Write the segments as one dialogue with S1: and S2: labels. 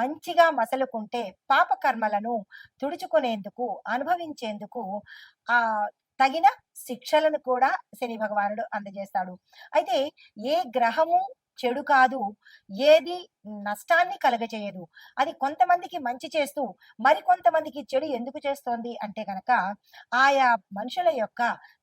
S1: మంచిగా మసలుకుంటే పాప కర్మలను తుడుచుకునేందుకు అనుభవించేందుకు ఆ తగిన శిక్షలను కూడా శని భగవానుడు అందజేస్తాడు. అయితే ఏ గ్రహము చెడు కాదు ఏది నష్టాన్ని కలగజేయదు. అది కొంతమందికి మంచి చేస్తూ మరి కొంతమందికి చెడు ఎందుకు చేస్తోంది అంటే గనక ఆయా మనుషుల యొక్క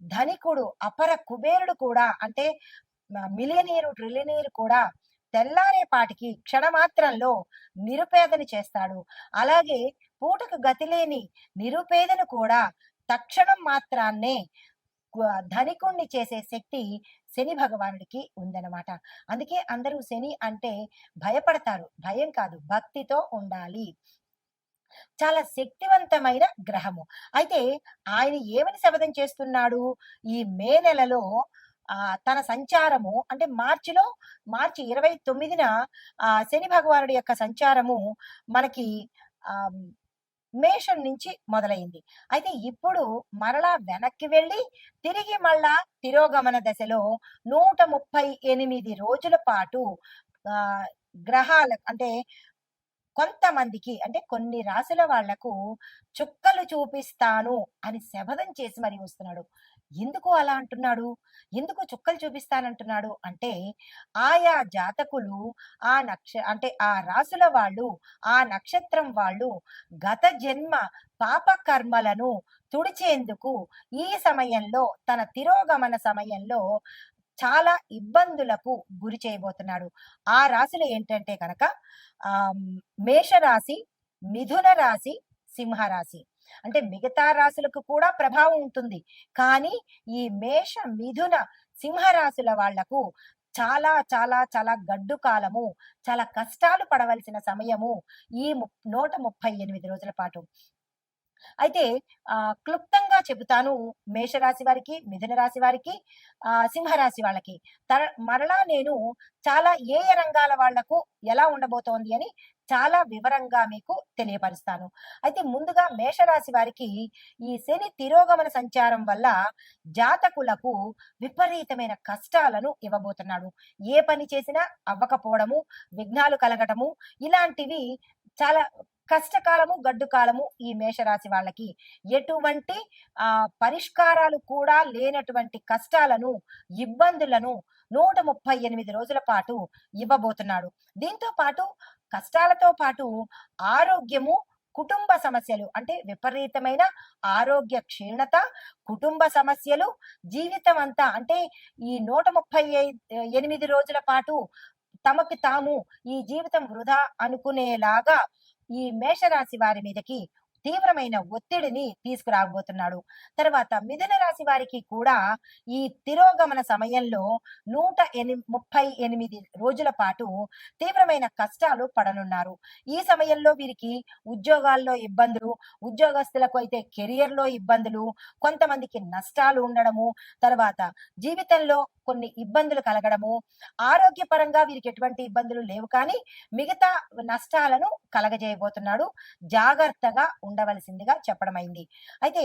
S1: ధనికుడు అపర కుబేరుడు కూడా అంటే మిలియనీరు ట్రిలియనీరు కూడా తెల్లారేపాటికి క్షణమాత్రంలో నిరుపేదని చేస్తాడు. అలాగే పూటకు గతిలేని నిరుపేదను కూడా తక్షణం మాత్రాన్నే ధనికుణ్ణి చేసే శక్తి శని భగవానుడికి ఉందన్నమాట. అందుకే అందరూ శని అంటే భయపడతారు. భయం కాదు. భక్తితో ఉండాలి. చాలా శక్తివంతమైన గ్రహము. అయితే ఆయన ఏమని శపథం చేస్తున్నాడు? ఈ మే నెలలో ఆ తన సంచారము అంటే మార్చిలో మార్చి ఇరవై తొమ్మిదిన ఆ శని భగవానుడి యొక్క సంచారము మనకి ఆ మేషం నుంచి మొదలైంది. అయితే ఇప్పుడు మరలా వెనక్కి వెళ్ళి తిరిగి మళ్ళా తిరోగమన దశలో నూట ముప్పై ఎనిమిది రోజుల పాటు ఆ గ్రహాల అంటే కొంతమందికి అంటే కొన్ని రాశుల వాళ్ళకు చుక్కలు చూపిస్తాను అని శపథం చేసి మరి వస్తున్నాడు. ఎందుకు అలా అంటున్నాడు? ఎందుకు చుక్కలు చూపిస్తానంటున్నాడు? అంటే ఆయా జాతకులు ఆ నక్ష అంటే ఆ రాసుల వాళ్ళు ఆ నక్షత్రం వాళ్ళు గత జన్మ పాప కర్మలను తుడిచేందుకు ఈ సమయంలో తన తిరోగమన సమయంలో చాలా ఇబ్బందులకు గురి చేయబోతున్నాడు. ఆ రాశులు ఏంటంటే కనుక ఆ మేషరాశి మిథున రాశి సింహరాశి. అంటే మిగతా రాశులకు కూడా ప్రభావం ఉంటుంది. కానీ ఈ మేష మిథున సింహరాశుల వాళ్ళకు చాలా చాలా చాలా గడ్డు కాలము చాలా కష్టాలు పడవలసిన సమయము ఈ నూట ముప్పై ఎనిమిది రోజుల పాటు. అయితే ఆ క్లుప్తంగా చెబుతాను మేషరాశి వారికి మిథున రాశి వారికి ఆ సింహరాశి వాళ్ళకి. తర మరలా నేను చాలా ఏ ఏ రంగాల వాళ్ళకు ఎలా ఉండబోతోంది అని చాలా వివరంగా మీకు తెలియపరుస్తాను. అయితే ముందుగా మేషరాశి వారికి ఈ శని తిరోగమన సంచారం వల్ల జాతకులకు విపరీతమైన కష్టాలను ఇవ్వబోతున్నాడు. ఏ పని చేసినా అవ్వకపోవడము విఘ్నాలు కలగటము ఇలాంటివి చాలా కష్టకాలము గడ్డు కాలము ఈ మేషరాశి వాళ్ళకి. ఎటువంటి ఆ పరిష్కారాలు కూడా లేనటువంటి కష్టాలను ఇబ్బందులను నూట ముప్పై ఎనిమిది రోజుల పాటు ఇవ్వబోతున్నాడు. దీంతో పాటు కష్టాలతో పాటు ఆరోగ్యము కుటుంబ సమస్యలు అంటే విపరీతమైన ఆరోగ్య క్షీణత కుటుంబ సమస్యలు జీవితం అంతా అంటే ఈ నూట ముప్పై ఎనిమిది రోజుల పాటు తమకి తాము ఈ జీవితం వృధా అనుకునేలాగా ఈ మేషరాశి వారి మీదకి తీవ్రమైన ఒత్తిడిని తీసుకురాబోతున్నాడు. తర్వాత మిథున రాశి వారికి కూడా ఈ తిరోగమన సమయంలో నూట ఎని ముప్పై ఎనిమిది రోజుల పాటు తీవ్రమైన కష్టాలు పడనున్నారు. ఈ సమయంలో వీరికి ఉద్యోగాల్లో ఇబ్బందులు ఉద్యోగస్తులకు అయితే కెరియర్లో ఇబ్బందులు కొంతమందికి నష్టాలు ఉండడము తర్వాత జీవితంలో కొన్ని ఇబ్బందులు కలగడము ఆరోగ్యపరంగా వీరికి ఎటువంటి ఇబ్బందులు లేవు. కానీ మిగతా నష్టాలను కలగజేయబోతున్నాడు. జాగ్రత్తగా ఉండవలసిందిగా చెప్పడమైంది. అయితే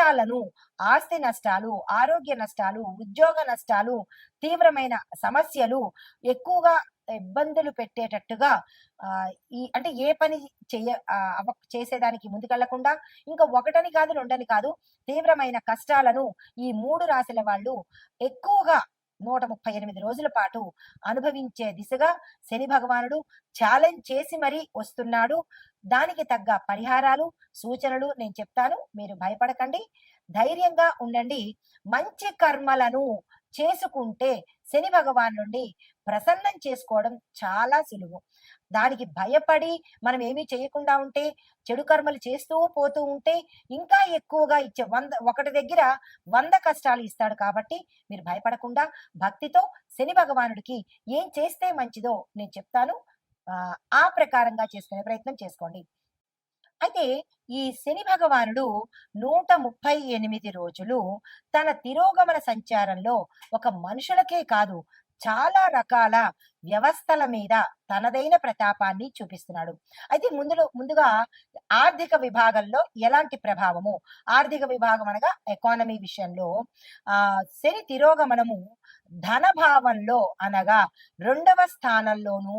S1: నష్టాలను ఆస్తి నష్టాలు ఆరోగ్య నష్టాలు ఉద్యోగ నష్టాలు తీవ్రమైన సమస్యలు ఎక్కువగా ఇబ్బందులు పెట్టేటట్టుగా ఈ అంటే ఏ పని చేయ చేసేదానికి ముందుకెళ్ళకుండా ఇంకా ఒకటని కాదు రెండని కాదు తీవ్రమైన కష్టాలను ఈ మూడు రాశుల వాళ్ళు ఎక్కువగా నూట ముప్పై ఎనిమిది రోజుల పాటు అనుభవించే దిశగా శని భగవానుడు ఛాలెంజ్ చేసి మరీ వస్తున్నాడు. దానికి తగ్గ పరిహారాలు సూచనలు నేను చెప్తాను. మీరు భయపడకండి. ధైర్యంగా ఉండండి. మంచి కర్మలను చేసుకుంటే శని భగవాన్ నుండి ప్రసన్నం చేసుకోవడం చాలా సులువు. దానికి భయపడి మనం ఏమీ చేయకుండా ఉంటే చెడు కర్మలు చేస్తూ పోతూ ఉంటే ఇంకా ఎక్కువగా ఇచ్చే వంద ఒకటి దగ్గర వంద కష్టాలు ఇస్తాడు కాబట్టి మీరు భయపడకుండా భక్తితో శని భగవానుడికి ఏం చేస్తే మంచిదో నేను చెప్తాను. ఆ, ఆ ప్రకారంగా చేసుకునే ప్రయత్నం చేసుకోండి. అయితే ఈ శని భగవానుడు నూట ముప్పై ఎనిమిది రోజులు తన తిరోగమన సంచారంలో ఒక మనుషులకే కాదు చాలా రకాల వ్యవస్థల మీద తనదైన ప్రతాపాన్ని చూపిస్తున్నాడు. అయితే ముందులో ముందుగా ఆర్థిక విభాగంలో ఎలాంటి ప్రభావము? ఆర్థిక విభాగం అనగా ఎకానమీ విషయంలో ఆ శని తిరోగమనము ధనభావంలో అనగా రెండవ స్థానంలోను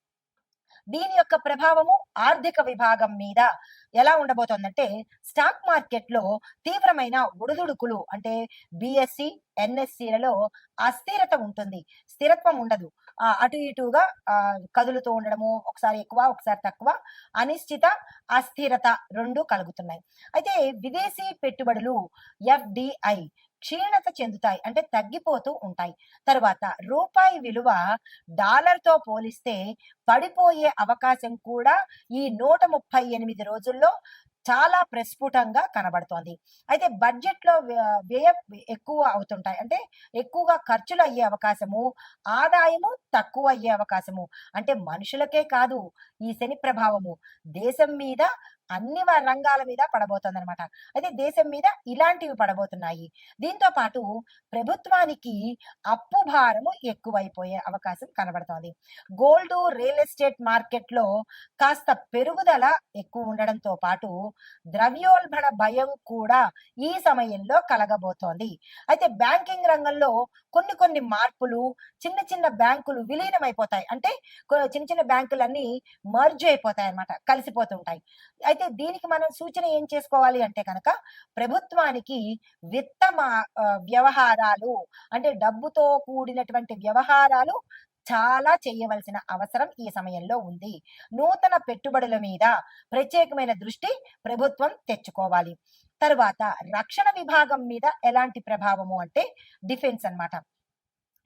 S1: దీని యొక్క ప్రభావము ఆర్థిక విభాగం మీద ఎలా ఉండబోతోందంటే స్టాక్ మార్కెట్లో తీవ్రమైన ఉడుదుడుకులు అంటే బిఎస్సి ఎన్ఎస్సిలలో అస్థిరత ఉంటుంది స్థిరత్వం ఉండదు. ఆ, అటు ఇటుగా కదులుతూ ఉండడము ఒకసారి ఎక్కువ ఒకసారి తక్కువ అనిశ్చిత అస్థిరత రెండు కలుగుతున్నాయి. అయితే విదేశీ పెట్టుబడులు ఎఫ్డిఐ క్షీణత చెందుతాయి అంటే తగ్గిపోతూ ఉంటాయి. తర్వాత రూపాయి విలువ డాలర్తో పోలిస్తే పడిపోయే అవకాశం కూడా ఈ నూట ముప్పై ఎనిమిది రోజుల్లో చాలా ప్రస్ఫుటంగా కనబడుతోంది. అయితే బడ్జెట్లో వ్యయ ఎక్కువ అవుతుంటాయి. అంటే ఎక్కువగా ఖర్చులు అయ్యే అవకాశము ఆదాయము తక్కువ అయ్యే అవకాశము. అంటే మనుషులకే కాదు ఈ శని ప్రభావము దేశం మీద అన్ని రంగాల మీద పడబోతుంది అనమాట అయితే దేశం మీద ఇలాంటివి పడబోతున్నాయి. దీంతో పాటు ప్రభుత్వానికి అప్పు భారము ఎక్కువైపోయే అవకాశం కనబడుతోంది. గోల్డ్ రియల్ ఎస్టేట్ మార్కెట్లో కాస్త పెరుగుదల ఎక్కువ ఉండడంతో పాటు ద్రవ్యోల్బణ భయం కూడా ఈ సమయంలో కలగబోతోంది. అయితే బ్యాంకింగ్ రంగంలో కొన్ని కొన్ని మార్పులు చిన్న చిన్న బ్యాంకులు విలీనమైపోతాయి. అంటే చిన్న చిన్న బ్యాంకులన్నీ మర్జ్ అయిపోతాయి అనమాట కలిసిపోతుంటాయి. అయితే దీనికి మనం సూచన ఏం చేసుకోవాలి అంటే కనుక ప్రభుత్వానికి విత్త వ్యవహారాలు అంటే డబ్బుతో కూడినటువంటి వ్యవహారాలు చాలా చేయవలసిన అవసరం ఈ సమయంలో ఉంది. నూతన పెట్టుబడుల మీద ప్రత్యేకమైన దృష్టి ప్రభుత్వం తెచ్చుకోవాలి. తర్వాత రక్షణ విభాగం మీద ఎలాంటి ప్రభావము అంటే డిఫెన్స్ అన్నమాట.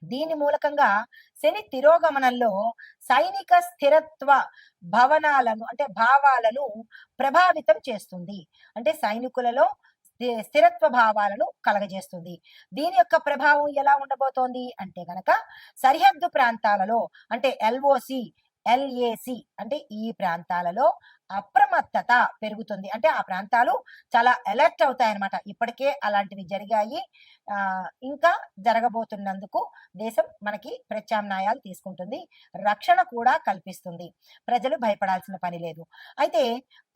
S1: దీని మూలకంగా శని తిరోగమనంలో సైనిక స్థిరత్వ భవనాలను అంటే భావాలను ప్రభావితం చేస్తుంది. అంటే సైనికులలో స్థి- స్థిరత్వ భావాలను కలగజేస్తుంది. దీని యొక్క ప్రభావం ఎలా ఉండబోతోంది అంటే గనక సరిహద్దు ప్రాంతాలలో అంటే ఎల్ఓసి ఎల్ఏసి అంటే ఈ ప్రాంతాలలో అప్రమత్తత పెరుగుతుంది. అంటే ఆ ప్రాంతాలు చాలా అలర్ట్ అవుతాయన్నమాట. ఇప్పటికే అలాంటివి జరిగాయి. ఆ, ఇంకా జరగబోతున్నందుకు దేశం మనకి ప్రత్యామ్నాయాలు తీసుకుంటుంది. రక్షణ కూడా కల్పిస్తుంది. ప్రజలు భయపడాల్సిన పని లేదు. అయితే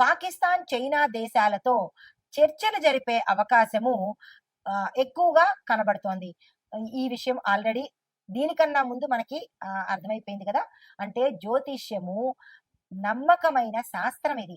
S1: పాకిస్తాన్ చైనా దేశాలతో చర్చలు జరిపే అవకాశము ఎక్కువగా కనబడుతోంది. ఈ విషయం ఆల్రెడీ దీనికన్నా ముందు మనకి అర్థమైపోయింది కదా? అంటే జ్యోతిష్యము నమ్మకమైన శాస్త్రం ఇది.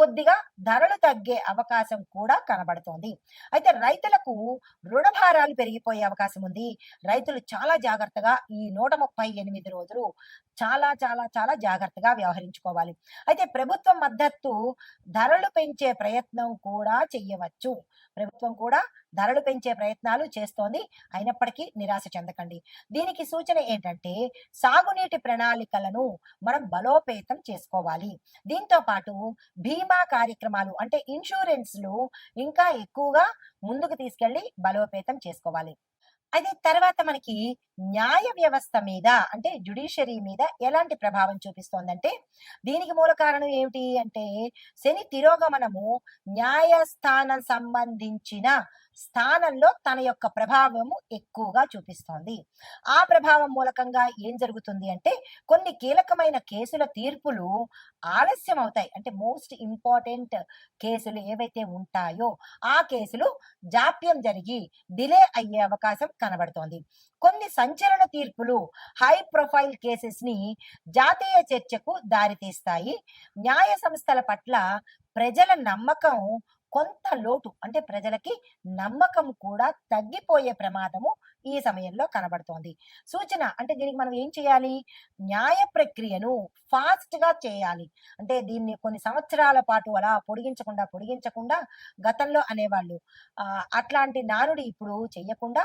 S1: కొద్దిగా ధరలు తగ్గే అవకాశం కూడా కనబడుతోంది. అయితే రైతులకు రుణభారాలు పెరిగిపోయే అవకాశం ఉంది. రైతులు చాలా జాగ్రత్తగా ఈ నూట ముప్పై ఎనిమిది రోజులు చాలా చాలా చాలా జాగ్రత్తగా వ్యవహరించుకోవాలి. అయితే ప్రభుత్వం మద్దతు ధరలు పెంచే ప్రయత్నం కూడా చెయ్యవచ్చు. ప్రభుత్వం కూడా ధరలు పెంచే ప్రయత్నాలు చేస్తోంది. అయినప్పటికీ నిరాశ చెందకండి. దీనికి సూచన ఏంటంటే సాగునీటి ప్రణాళికలను మనం బలోపేతం చేసుకోవాలి. దీంతో పాటు బీమా కార్యక్రమాలు అంటే ఇన్సూరెన్స్లు ఇంకా ఎక్కువగా ముందుకు తీసుకెళ్ళి బలోపేతం చేసుకోవాలి. అయితే తర్వాత మనకి న్యాయ వ్యవస్థ మీద అంటే జుడిషియరీ మీద ఎలాంటి ప్రభావం చూపిస్తోందంటే దీనికి మూల కారణం ఏమిటి అంటే శని తిరోగమనము న్యాయస్థానం సంబంధించిన స్థానంలో తన యొక్క ప్రభావము ఎక్కువగా చూపిస్తోంది. ఆ ప్రభావం మూలకంగా ఏం జరుగుతుంది అంటే కొన్ని కీలకమైన కేసుల తీర్పులు ఆలస్యం అవుతాయి అంటే మోస్ట్ ఇంపార్టెంట్ కేసులు ఏవైతే ఉంటాయో ఆ కేసులు జాప్యం జరిగి డిలే అయ్యే అవకాశం కనబడుతోంది. కొన్ని సంచలన తీర్పులు హై ప్రొఫైల్ కేసెస్ని జాతీయ చర్చకు దారితీస్తాయి. న్యాయ సంస్థల పట్ల ప్రజల నమ్మకం కొంత లోటు అంటే ప్రజలకి నమ్మకం కూడా తగ్గిపోయే ప్రమాదము ఈ సమయంలో కనబడుతోంది. సూచన అంటే దీనికి మనం ఏం చేయాలి? న్యాయ ప్రక్రియను ఫాస్ట్గా చేయాలి. అంటే దీన్ని కొన్ని సంవత్సరాల పాటు అలా పొడిగించకుండా పొడిగించకుండా గతంలో అనేవాళ్ళు ఆ, అట్లాంటి నానుడి ఇప్పుడు చెయ్యకుండా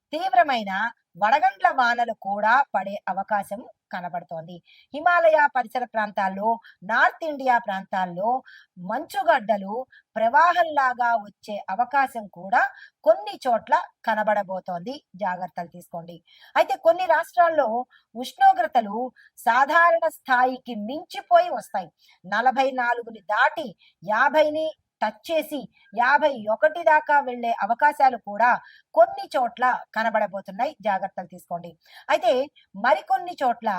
S1: తీవ్రమైన వడగండ్ల వానలు కూడా పడే అవకాశం కనబడుతోంది. హిమాలయ పరిసర ప్రాంతాల్లో నార్త్ ఇండియా ప్రాంతాల్లో మంచుగడ్డలు ప్రవాహంలాగా వచ్చే అవకాశం కూడా కొన్ని చోట్ల కనబడబోతోంది. జాగ్రత్తలు తీసుకోండి. అయితే కొన్ని రాష్ట్రాల్లో ఉష్ణోగ్రతలు సాధారణ స్థాయికి మించిపోయి వస్తాయి. నలభై నాలుగుని దాటి యాభైని టచ్ చేసి యాభై ఒకటి దాకా వెళ్ళే అవకాశాలు కూడా కొన్ని చోట్ల కనబడబోతున్నాయి. జాగ్రత్తలు తీసుకోండి. అయితే మరికొన్ని చోట్ల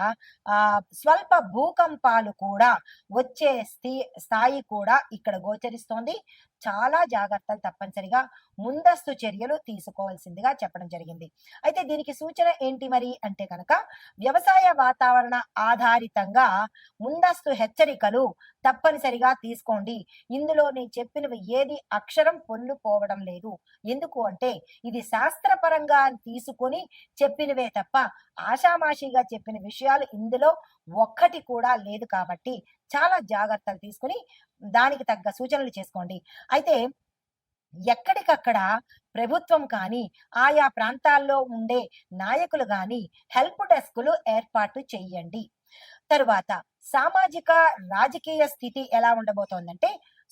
S1: ఆ స్వల్ప భూకంపాలు కూడా వచ్చే స్థి- స్థాయి కూడా ఇక్కడ గోచరిస్తోంది. చాలా జాగ్రత్తలు తప్పనిసరిగా ముందస్తు చర్యలు తీసుకోవాల్సిందిగా చెప్పడం జరిగింది. అయితే దీనికి సూచన ఏంటి మరి అంటే కనుక వ్యవసాయ వాతావరణ ఆధారితంగా ముందస్తు హెచ్చరికలు తప్పనిసరిగా తీసుకోండి. ఇందులో నేను చెప్పినవి ఏది అక్షరం పొల్లుపోవడం లేదు. ఎందుకు అంటే ఇది శాస్త్రపరంగా తీసుకొని చెప్పినవే తప్ప ఆషామాషిగా చెప్పిన విషయాలు ఇందులో ఒక్కటి కూడా లేదు కాబట్టి చాలా జాగ్రత్తలు తీసుకుని దానికి తగ్గ సూచనలు చేసుకోండి. అయితే ఎక్కడికక్కడ ప్రభుత్వం కానీ ఆయా ప్రాంతాల్లో ఉండే నాయకులు కానీ హెల్ప్ డెస్కులు ఏర్పాటు చేయండి. తరువాత సామాజిక రాజకీయ స్థితి ఎలా ఉండబోతోందంటే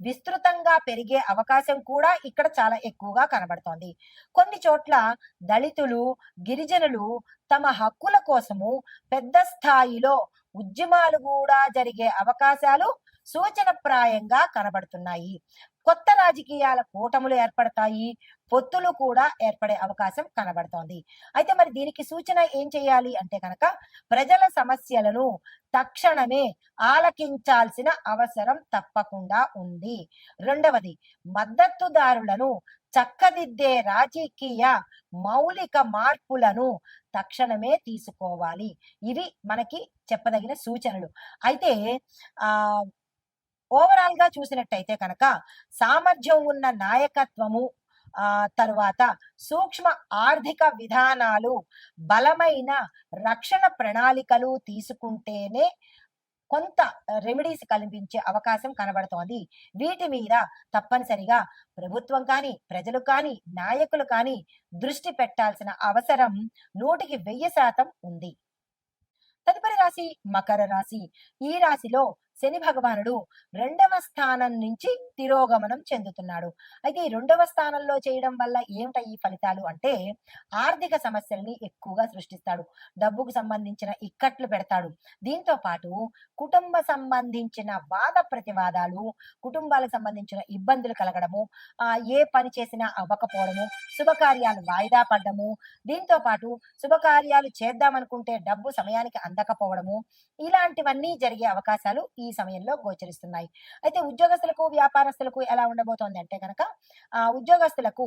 S1: విస్తృతంగా పెరిగే అవకాశం కూడా ఇక్కడ చాలా ఎక్కువగా కనబడుతోంది. కొన్ని చోట్ల దళితులు గిరిజనులు తమ హక్కుల కోసము పెద్ద స్థాయిలో ఉద్యమాలు కూడా జరిగే అవకాశాలు సూచనప్రాయంగా కనబడుతున్నాయి. కొత్త రాజకీయాల కూటములు ఏర్పడతాయి. పొత్తులు కూడా ఏర్పడే అవకాశం కనబడుతోంది. అయితే మరి దీనికి సూచన ఏం చేయాలి అంటే కనుక ప్రజల సమస్యలను తక్షణమే ఆలకించాల్సిన అవసరం తప్పకుండా ఉంది. రెండవది మద్దతుదారులను చక్కదిద్దే రాజకీయ మౌలిక మార్పులను తక్షణమే తీసుకోవాలి. ఇవి మనకి చెప్పదగిన సూచనలు. అయితే ఆ ఓవరాల్గా చూసినట్టయితే కనుక సామర్థ్యం ఉన్న నాయకత్వము తరువాత సూక్ష్మ ఆర్థిక విధానాలు బలమైన రక్షణ ప్రణాళికలు తీసుకుంటేనే కొంత రెమెడీస్ కల్పించే అవకాశం కనబడుతోంది. వీటి మీద తప్పనిసరిగా ప్రభుత్వం కానీ ప్రజలు కానీ నాయకులు కానీ దృష్టి పెట్టాల్సిన అవసరం నూటికి వెయ్యి శాతం ఉంది. తదుపరి రాశి మకర రాశి. ఈ రాశిలో శని భగవానుడు రెండవ స్థానం నుంచి తిరోగమనం చెందుతున్నాడు. అయితే ఈ రెండవ స్థానంలో చేయడం వల్ల ఏమిట ఈ ఫలితాలు? అంటే ఆర్థిక సమస్యల్ని ఎక్కువగా సృష్టిస్తాడు. డబ్బుకు సంబంధించిన ఇక్కట్లు పెడతాడు. దీంతో పాటు కుటుంబ సంబంధించిన వాద ప్రతివాదాలు కుటుంబాలకు సంబంధించిన ఇబ్బందులు కలగడము ఆ ఏ పని చేసినా అవ్వకపోవడము శుభకార్యాలు వాయిదా పడ్డము దీంతో పాటు శుభకార్యాలు చేద్దామనుకుంటే డబ్బు సమయానికి అందకపోవడము ఇలాంటివన్నీ జరిగే అవకాశాలు ఈ సమయంలో గోచరిస్తున్నాయి. అయితే ఉద్యోగస్తులకు వ్యాపారస్తులకు ఎలా ఉండబోతోంది అంటే కనుక ఆ ఉద్యోగస్తులకు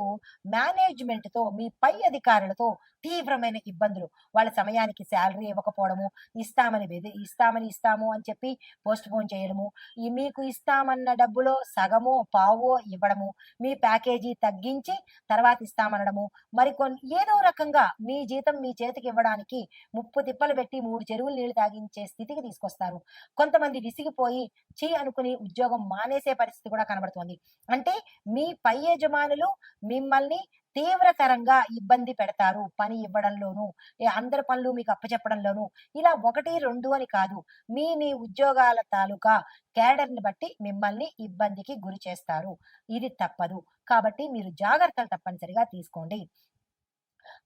S1: మేనేజ్మెంట్తో మీ పై అధికారులతో తీవ్రమైన ఇబ్బందులు. వాళ్ళ సమయానికి శాలరీ ఇవ్వకపోవడము ఇస్తామని బెది ఇస్తామని ఇస్తాము అని చెప్పి పోస్ట్ పోన్ చేయడము ఈ మీకు ఇస్తామన్న డబ్బులో సగమో పావో ఇవ్వడము మీ ప్యాకేజీ తగ్గించి తర్వాత ఇస్తామనడము మరికొన్ని ఏదో రకంగా మీ జీతం మీ చేతికి ఇవ్వడానికి ముప్పు తిప్పలు పెట్టి మూడు చెరువులు నీళ్ళు తాగించే స్థితికి తీసుకొస్తారు. కొంతమంది విసిగిపోయి చీ అనుకుని ఉద్యోగం మానేసే పరిస్థితి కూడా కనబడుతోంది. అంటే మీ పై యజమానులు మిమ్మల్ని తీవ్రతరంగా ఇబ్బంది పెడతారు. పని ఇవ్వడంలోను అందరి పనులు మీకు అప్పచెప్పడంలోను. ఇలా ఒకటి రెండు అని కాదు. మీ మీ ఉద్యోగాల తాలూకా కేడర్ని బట్టి మిమ్మల్ని ఇబ్బందికి గురి చేస్తారు. ఇది తప్పదు. కాబట్టి మీరు జాగ్రత్తలు తప్పనిసరిగా తీసుకోండి.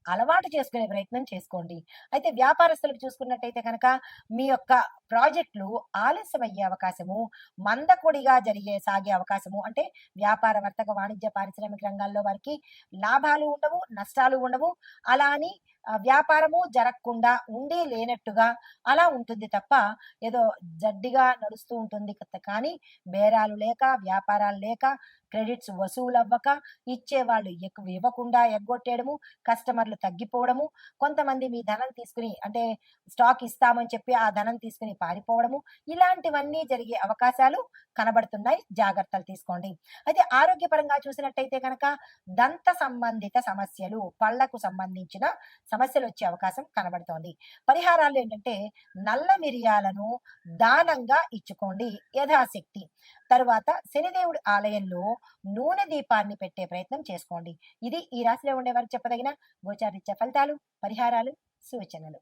S1: అలవాటు చేసుకునే ప్రయత్నం చేసుకోండి. అయితే వ్యాపారస్తులకు చూసుకున్నట్టయితే కనుక మీ యొక్క ప్రాజెక్టులు ఆలస్యం అయ్యే అవకాశము మందకొడిగా జరిగే సాగే అవకాశము అంటే వ్యాపార వర్తక వాణిజ్య పారిశ్రామిక రంగాల్లో వారికి లాభాలు ఉండవు నష్టాలు ఉండవు. అలా అని వ్యాపారము జరగకుండా ఉండి లేనట్టుగా అలా ఉంటుంది తప్ప ఏదో జడ్డిగా నడుస్తూ ఉంటుంది కానీ బేరాలు లేక వ్యాపారాలు లేక క్రెడిట్స్ వసూలు అవ్వక ఇచ్చేవాళ్ళు ఎక్కువ ఇవ్వకుండా ఎగ్గొట్టేయడము కస్టమర్లు తగ్గిపోవడము కొంతమంది మీ ధనం తీసుకుని అంటే స్టాక్ ఇస్తామని చెప్పి ఆ ధనం తీసుకుని పారిపోవడము ఇలాంటివన్నీ జరిగే అవకాశాలు కనబడుతున్నాయి. జాగ్రత్తలు తీసుకోండి. అయితే ఆరోగ్యపరంగా చూసినట్టయితే కనుక దంత సంబంధిత సమస్యలు పళ్ళకు సంబంధించిన సమస్యలు వచ్చే అవకాశం కనబడుతోంది. పరిహారాలు ఏంటంటే నల్ల మిరియాలను దానంగా ఇచ్చుకోండి యథాశక్తి. తరువాత శనిదేవుడి ఆలయంలో నూనె దీపాన్ని పెట్టే ప్రయత్నం చేసుకోండి. ఇది ఈ రాశిలో ఉండేవారు చెప్పదగిన గోచారిత్య ఫలితాలు పరిహారాలు సూచనలు